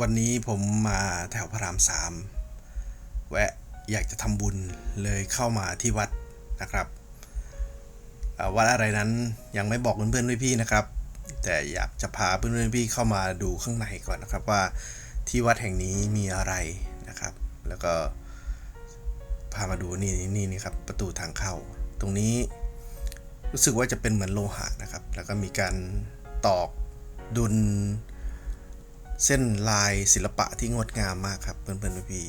วันนี้ผมมาแถวพระรามสามแวะอยากจะทำบุญเลยเข้ามาที่วัดนะครับ วัดอะไรนั้นยังไม่บอกเพื่อนๆพี่นะครับ แต่อยากจะพาเพื่อนๆพี่เข้ามาดูข้างในก่อนนะครับว่าที่วัดแห่งนี้มีอะไรนะครับ แล้วก็พามาดูนี่นี่นี่ครับประตูทางเข้า ตรงนี้รู้สึกว่าจะเป็นเหมือนโลหะนะครับ แล้วก็มีการตอกดุล เส้นลายศิลปะที่งดงามมากครับเพื่อนๆพี่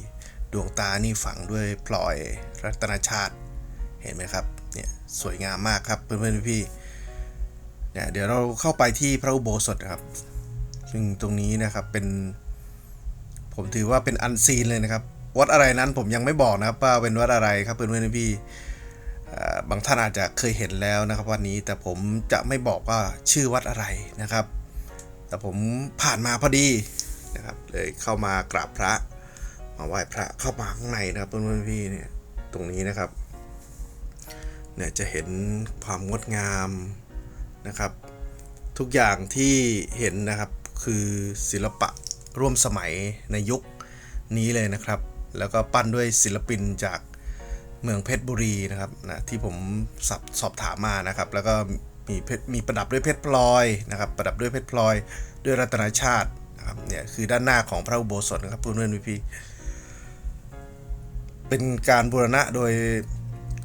ดวงตานี่ฝังด้วยพลอยรัตนชาติ เห็นไหมครับเนี่ยสวยงามมากครับเพื่อนๆพี่เนี่ยเดี๋ยวเราเข้าไปที่พระอุโบสถครับ ซึ่งตรงนี้นะครับเป็น ผมถือว่าเป็นอันซีนเลยนะครับ วัดอะไรนั้นผมยังไม่บอกนะครับว่าเป็นวัดอะไรครับเพื่อนๆพี่ๆอ่บางท่านอาจจะเคยเห็นแล้วนะครับวันนี้แต่ผมจะไม่บอกว่าชื่อวัดอะไรนะครับ แต่ผมผ่านมาพอดีนะครับเลยเข้ามากราบพระ มาไหว้พระเข้ามาข้างในนะครับเพื่อนๆพี่เนี่ยตรงนี้นะครับเนี่ยจะเห็นความงดงามนะครับ ทุกอย่างที่เห็นนะครับคือศิลปะร่วมสมัยในยุคนี้เลยนะครับ แล้วก็ปั้นด้วยศิลปินจากเมืองเพชรบุรีนะครับนะที่ผมสอบสอบถามมานะครับ แล้วก็ มีเพชรมีประดับด้วยเพชรพลอยนะครับประดับด้วยเพชรพลอย ด้วยรัตนชาตินะครับเนี่ยคือด้านหน้าของพระอุโบสถนะครับเพื่อนๆพี่เป็นการบูรณะโดย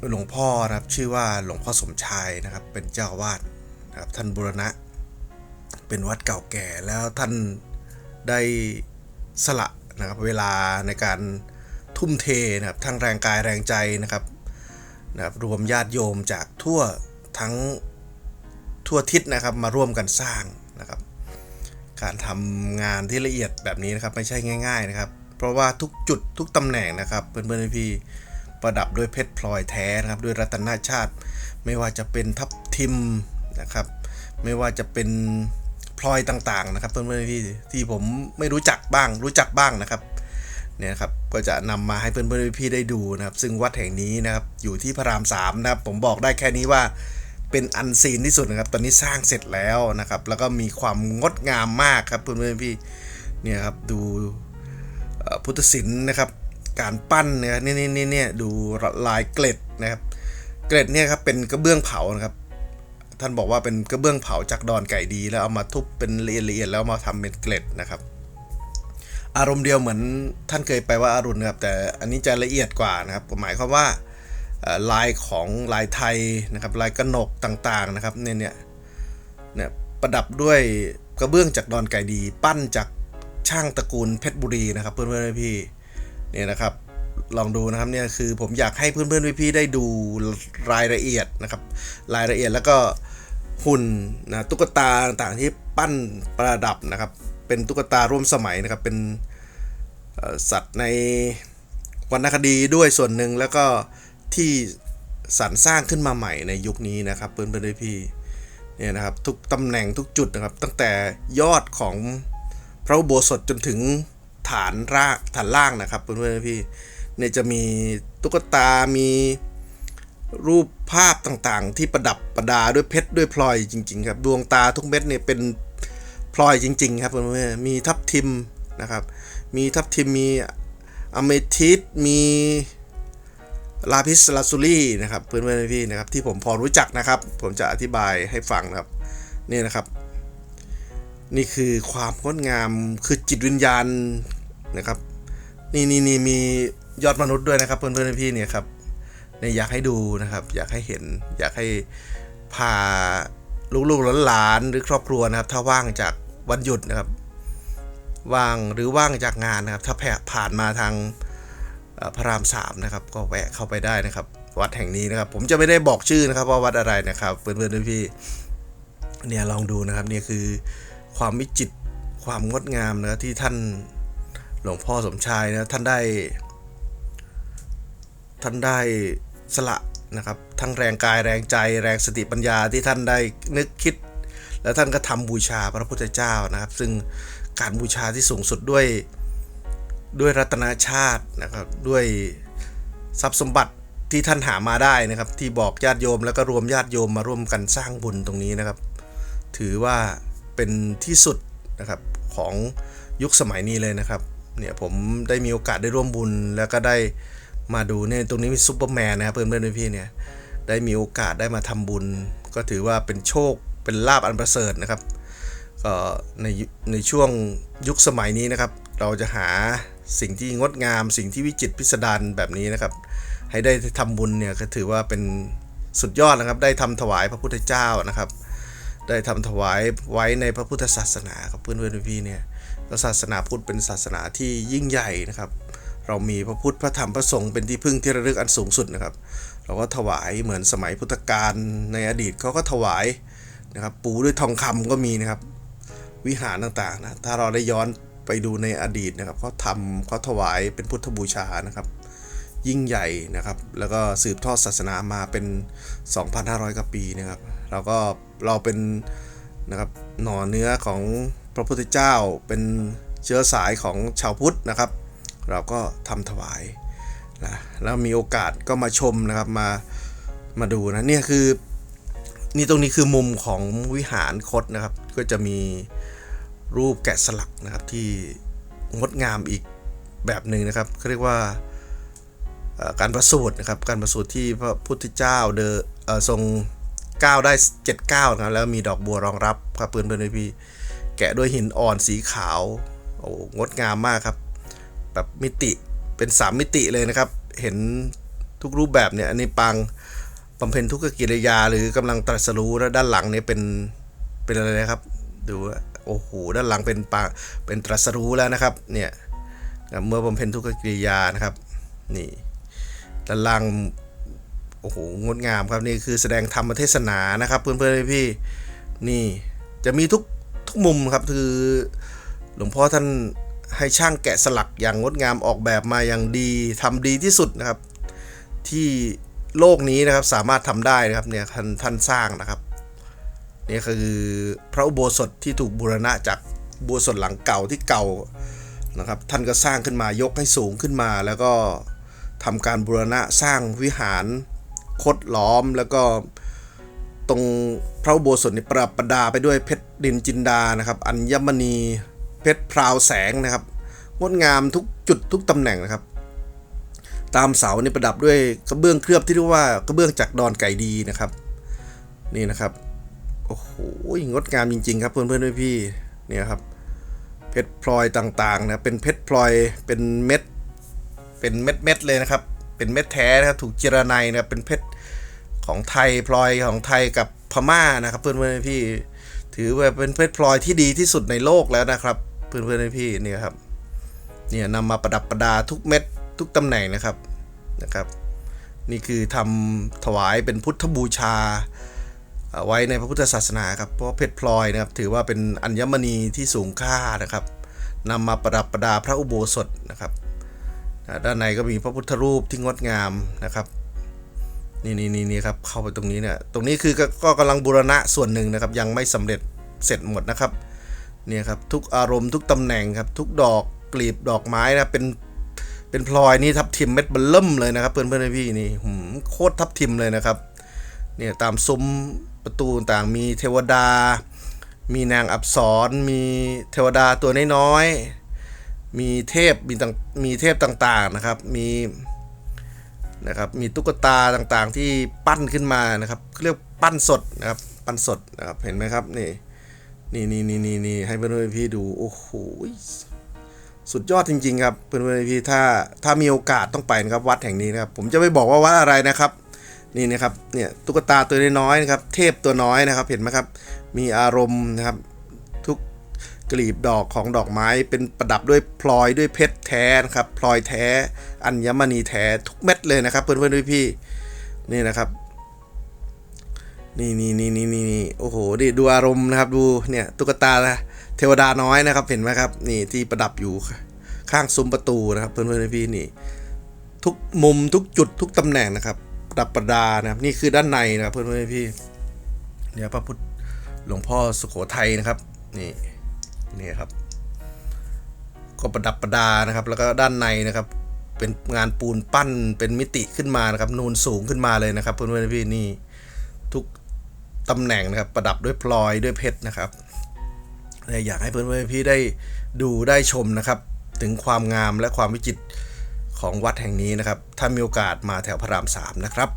หลวงพ่อนะครับชื่อว่าหลวงพ่อสมชายนะครับ เป็นเจ้าวาสนะครับท่านบูรณะ เป็นวัดเก่าแก่แล้วท่านได้สละนะครับเวลาในการทุ่มเทนะครับทั้งแรงกายแรงใจนะครับนะครับรวมญาติโยมจากทั่วทั้ง ทั่วทิศนะครับมาร่วมกันสร้างนะครับ การทำงานที่ละเอียดแบบนี้นะครับไม่ใช่ง่าย ๆนะครับ เพราะว่าทุกจุดทุกตำแหน่งนะครับเพื่อนๆพี่ประดับด้วยเพชรพลอยแท้นะครับด้วยรัตนชาติ ไม่ว่าจะเป็นทับทิมนะครับ ไม่ว่าจะเป็นพลอยต่างๆนะครับเพื่อนๆพี่ที่ผมไม่รู้จักบ้าง รู้จักบ้างนะครับเนี่ยครับก็จะนำมาให้เพื่อนๆพี่ได้ดูนะครับ ซึ่งวัดแห่งนี้นะครับอยู่ที่พระรามสามนะครับผมบอกได้แค่นี้ว่า เป็นอันซีนที่สุดนะครับ ตอนนี้สร้างเสร็จแล้วนะครับ แล้วก็มีความงดงามมากครับเพื่อนๆพี่เนี่ยครับดูพุทธศิลป์นะครับ การปั้นเนี่ยนี่นี่นี่เนี่ยดูลายเกล็ดนะครับ เกล็ดเนี่ยครับเป็นกระเบื้องเผานะครับ ท่านบอกว่าเป็นกระเบื้องเผาจากดอนไก่ดี แล้วเอามาทุบเป็นละเอียดๆแล้วมาทำเป็นเกล็ดนะครับ อารมณ์เดียวเหมือนท่านเคยไปว่าอารุณนะครับแต่อันนี้จะละเอียดกว่านะครับหมายความว่า ลายของลายไทยนะครับลายกระหนกต่างๆนะครับเนี่ยเนี่ยเนี่ยประดับด้วยกระเบื้องจากดอนไก่ดี ปั้นจากช่างตระกูลเพชรบุรีนะครับ เพื่อนๆพี่เนี่ยนะครับลองดูนะครับเนี่ยคือผมอยากให้เพื่อนๆพี่ๆได้ดูรายละเอียดนะครับ รายละเอียดแล้วก็หุ่นนะตุ๊กตาต่างๆที่ปั้นประดับนะครับ เป็นตุ๊กตาร่วมสมัยนะครับ เป็นสัตว์ในวรรณคดีด้วยส่วนหนึ่งแล้วก็ ที่สรรสร้างขึ้นมาใหม่ในยุคนี้นะครับเพื่อนๆพี่เนี่ยนะครับทุกตำแหน่งทุกจุดนะครับ ตั้งแต่ยอดของพระอุโบสถจนถึงฐานรากฐานล่างนะครับเพื่อนๆพี่เนี่ยจะมีตุ๊กตามีรูปภาพต่างๆ ที่ประดับประดาด้วยเพชรด้วยพลอยจริง ๆ ครับ ดวงตาทุกเม็ดเนี่ยเป็นพลอยจริง ๆ ครับเพื่อนๆมีทับทิมนะครับ มีทับทิมมีอเมทิสมี ลาพิสลาซูรี่นะครับเพื่อนๆพี่ๆนพี่นะครับที่ผมพอรู้จักนะครับ ผมจะอธิบายให้ฟังนะครับนี่นะครับ นี่คือความงดงามคือจิตวิญญาณนะครับ นี่นี่นี่มียอดมนุษย์ด้วยนะครับ เพื่อนเพื่อนพี่เนี่ยครับเนี่ยอยากให้ดูนะครับ อยากให้เห็น อยากให้พาลูกๆหลานๆหรือครอบครัวนะครับ ถ้าว่างจากวันหยุดนะครับ ว่างหรือว่างจากงานนะครับ ถ้าแผ่ผ่านมาทาง พระรามสามนะครับก็แวะเข้าไปได้นะครับ วัดแห่งนี้นะครับ ผมจะไม่ได้บอกชื่อนะครับว่าวัดอะไรนะครับเพื่อนเพื่อนๆพี่ๆเนี่ยลองดูนะครับเนี่ยคือความวิจิตรความงดงามนะที่ท่านหลวงพ่อสมชายนะท่านได้ ท่านได้สละนะครับทั้งแรงกายแรงใจแรงสติปัญญาที่ท่านได้นึกคิด แล้วท่านก็ทำบูชาพระพุทธเจ้านะครับ ซึ่งการบูชาที่สูงสุดด้วย ด้วยรัตนาชาตินะครับด้วยทรัพย์สมบัติที่ท่านหามาได้นะครับ ที่บอกญาติโยมแล้วก็รวมญาติโยมมาร่วมกันสร้างบุญตรงนี้นะครับ ถือว่าเป็นที่สุดนะครับของยุคสมัยนี้เลยนะครับเนี่ยผมได้มีโอกาสได้ร่วมบุญแล้วก็ได้มาดูเนี่ยตรงนี้มีซูเปอร์แมนนะครับเพื่อนเพื่อนๆพี่ๆเนี่ยได้มีโอกาสได้มาทำบุญ ก็ถือว่าเป็นโชคเป็นลาบอันประเสริฐนะครับก็ในในช่วงยุคสมัยนี้นะครับ เราจะหา สิ่งที่งดงาม สิ่งที่วิจิตพิสดารแบบนี้นะครับ ให้ได้ทำบุญเนี่ยก็ถือว่าเป็นสุดยอดนะครับ ได้ทำถวายพระพุทธเจ้านะครับ ได้ทำถวายไว้ในพระพุทธศาสนาครับเพื่อนเพื่อนพี่เนี่ยก็ศาสนาพุทธเป็นศาสนาที่ยิ่งใหญ่นะครับ เรามีพระพุทธพระธรรมพระสงฆ์เป็นที่พึ่งที่ระลึกอันสูงสุดนะครับ เราก็ถวายเหมือนสมัยพุทธกาลในอดีตเขาก็ถวายนะครับปูด้วยทองคำก็มีนะครับ วิหารต่างๆนะถ้าเราได้ย้อน ไปดูในอดีตนะครับเขาทำเขาถวายเป็นพุทธบูชานะครับ ยิ่งใหญ่นะครับ แล้วก็สืบทอดศาสนามาเป็น 2,500กว่าปีนะครับเราก็เราเป็นนะครับหน่อเนื้อของพระพุทธเจ้าเป็นเชื้อสายของชาวพุทธนะครับ เราก็ทำถวายนะแล้วมีโอกาสก็มาชมนะครับมามาดูนะเนี่ยคือนี่ตรงนี้คือมุมของวิหารคดนะครับ ก็จะมี รูปแกะสลักนะครับที่งดงามอีกแบบหนึ่งนะครับเขาเรียกว่าการประสูตินะครับการประสูติที่พระพุทธเจ้าเดอเอทรงก้าวได้เจ็ดก้าวนะครับแล้วมีดอกบัวรองรับครับเพื่อนเพื่อนพี่แกะด้วยหินอ่อนสีขาวโอ้งดงามมากครับ แบบมิติเป็นสามมิติเลยนะครับ เห็นทุกรูปแบบเนี่ยอันนี้ปังบำเพ็ญทุกขกิริยาหรือกำลังตรัสรู้แล้วด้านหลังเนี่ยเป็นเป็นอะไรนะครับ ดูว่าโอ้โหด้านหลังเป็นปาเป็นตรัสรู้แล้วนะครับเนี่ยเมื่อบำเพ็ญทุกขกิริยานะครับนี่ด้านล่างโอ้โหงดงามครับนี่คือแสดงธรรมเทศนานะครับ เพื่อนๆพี่นี่จะมีทุกทุกมุมครับคือหลวงพ่อท่านให้ช่างแกะสลักอย่างงดงามออกแบบมาอย่างดีทำดีที่สุดนะครับ ที่โลกนี้นะครับสามารถทำได้นะครับเนี่ยท่านท่านสร้างนะครับ นี่คือพระอุโบสถที่ถูกบูรณะจากอุโบสถหลังเก่าที่เก่านะครับ ท่านก็สร้างขึ้นมายกให้สูงขึ้นมาแล้วก็ทำการบูรณะสร้างวิหารคดล้อมแล้วก็ตรงพระอุโบสถนี่ประดับประดาไปด้วยเพชรดินจินดานะครับ อัญมณีเพชรพราวแสงนะครับงดงามทุกจุดทุกตำแหน่งนะครับ ตามเสานี่ประดับด้วยกระเบื้องเคลือบที่เรียกว่ากระเบื้องจากดอนไก่ดีนะครับ นี่นะครับ โอ้โหงดงามจริง ๆ ครับเพื่อนๆพี่เนี่ยครับ เพชรพลอยต่างๆนะเป็นเพชรพลอยเป็นเม็ด เป็นเม็ดเม็ดๆเลยนะครับ เป็นเม็ดแท้นะครับถูกเจรไนนะครับเป็นเพชรของไทยพลอยของไทยกับพม่านะครับ เพื่อนๆพี่ ถือว่าเป็นเพชรพลอยที่ดีที่สุดในโลกแล้วนะครับ เพื่อนๆพี่เนี่ยครับเนี่ยนำมาประดับประดาทุกเม็ดทุกตำแหน่งนะครับนะครับ นี่คือทำถวายเป็นพุทธบูชา ไว้ในพระพุทธศาสนาครับ เพราะเพชรพลอยนะครับถือว่าเป็นอัญมณีที่สูงค่านะครับนำมาประดับประดาพระอุโบสถนะครับ ด้านในก็มีพระพุทธรูปที่งดงามนะครับนี่นี่นี่นี่ครับเข้าไปตรงนี้เนี่ยตรงนี้คือก็กำลังบูรณะส่วนหนึ่งนะครับ ยังไม่สำเร็จเสร็จหมดนะครับเนี่ยครับทุกอารมณ์ทุกตำแหน่งครับ ทุกดอกกลีบดอกไม้นะเป็นเป็นพลอยนี่ทับทิมเม็ดเบลเริ่มเลยนะครับ เพื่อนเพื่อนพี่นี่โคตรทับทิมเลยนะครับเนี่ยตามซุ้ม ประตูต่างมีเทวดา มีนางอับสรมีเทวดาตัวน้อยๆมีเทพมีต่างมีเทพต่างๆนะครับ มีนะครับมีตุ๊กตาต่างๆที่ปั้นขึ้นมานะครับเรียกปั้นสดนะครับปั้นสดนะครับเห็นไหมครับนี่นี่นี่นี่นี่นี่ให้เพื่อนๆพี่ดูโอ้โหสุดยอดจริงๆครับเพื่อนๆพี่ถ้าถ้ามีโอกาสต้องไปนะครับวัดแห่งนี้นะครับผมจะไม่บอกว่าวัดอะไรนะครับ นี่นะครับเนี่ยตุ๊กตาตัวน้อยนะครับ เทพตัวน้อยนะครับเห็นไหมครับ มีอารมณ์นะครับทุกกลีบดอกของดอกไม้เป็นประดับด้วยพลอยด้วยเพชรแท้นะครับพลอยแท้อัญมณีแท้ทุกเม็ดเลยนะครับ เพื่อนๆพี่ๆนี่นะครับนี่นี่นี่นี่นี่นี่โอ้โหดิดูอารมณ์นะครับ ดูเนี่ยตุ๊กตาเทวดาน้อยนะครับเห็นไหมครับ นี่ที่ประดับอยู่ข้างซุ้มประตูนะครับ เพื่อนๆพี่ๆนี่ ทุกมุมทุกจุดทุกตำแหน่งนะครับ ดับประดานะครับ นี่คือด้านในนะครับเพื่อนๆพี่ๆเนี่ยพระพุทธหลวงพ่อสุโขทัยนะครับ นี่นี่ครับ ก็ประดับประดานะครับ แล้วก็ด้านในนะครับ เป็นงานปูนปั้นเป็นมิติขึ้นมานะครับ นูนสูงขึ้นมาเลยนะครับ เพื่อนๆพี่ๆนี่ทุกตำแหน่งนะครับ ประดับด้วยพลอยด้วยเพชรนะครับและอยากให้เพื่อนๆพี่ได้ดูได้ชมนะครับ ถึงความงามและความวิจิตร ของวัดแห่งนี้นะครับ ถ้ามีโอกาสมาแถวพระรามสามนะครับ